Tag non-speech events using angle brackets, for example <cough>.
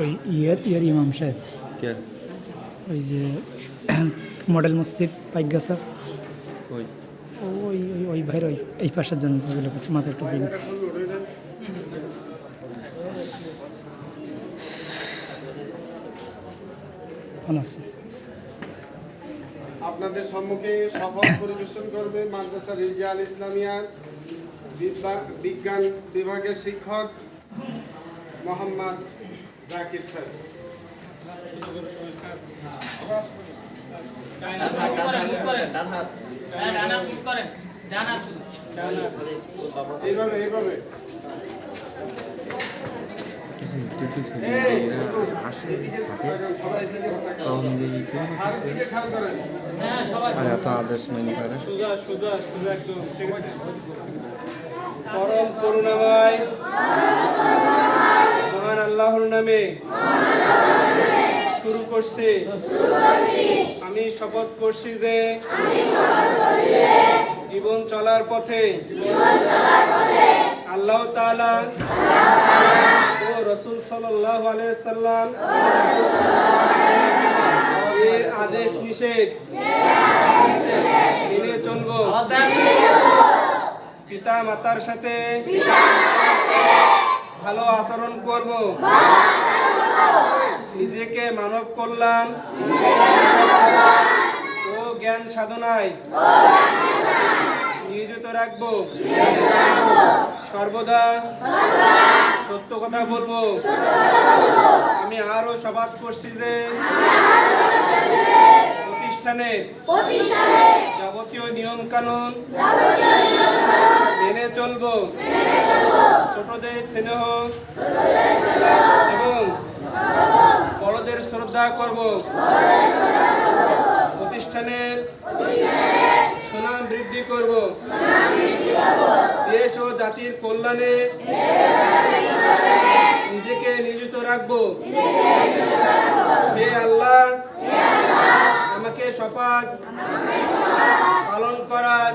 ওই ইয়ের ইয়ের ইমাম সাহেব। কে? ওই যে <clears throat> মডেল মসজিদ পাইগাছা ওই। ওই ওই ওই ভাইয়ের ওই এই পাশের জন্য মাথায় টুপি ভালো আছে। আপনাদের সম্মুখে শপথ পরিবেশন করবে মাদ্রাসা রিজাল ইসলামিয়া বিজ্ঞান বিভাগের শিক্ষক মোহাম্মদ জাকির স্যার এত আদেশ মেনে করে। সোজা সোজা সোজা একদম পরম করুণাময়। আল্লাহর নামে শুরু করছি। আমি শপথ করছি যে জীবন চলার পথে আল্লাহ তাআলা ও রসুল সাল্লাহ আলাইসাল্লাম আদেশ নিষেধ মেনে চলবো। পিতা মাতার সাথে ভালো আচরণ করব। নিজেকে মানব কল্যাণ ও জ্ঞান সাধনায় নিয়োজিত রাখব। সর্বদা সত্য কথা বলব। আমি আরও সবাদ করছি যে প্রতিষ্ঠানের যাবতীয় নিয়ম কানুন মেনে চলব। ছোটদের স্নেহ এবং বড়দের শ্রদ্ধা করব। প্রতিষ্ঠানের সুনাম বৃদ্ধি করব। দেশ ও জাতির কল্যাণে নিজেকে নিয়োজিত রাখব। হে আল্লাহ, আমাকে সপাত পালন করার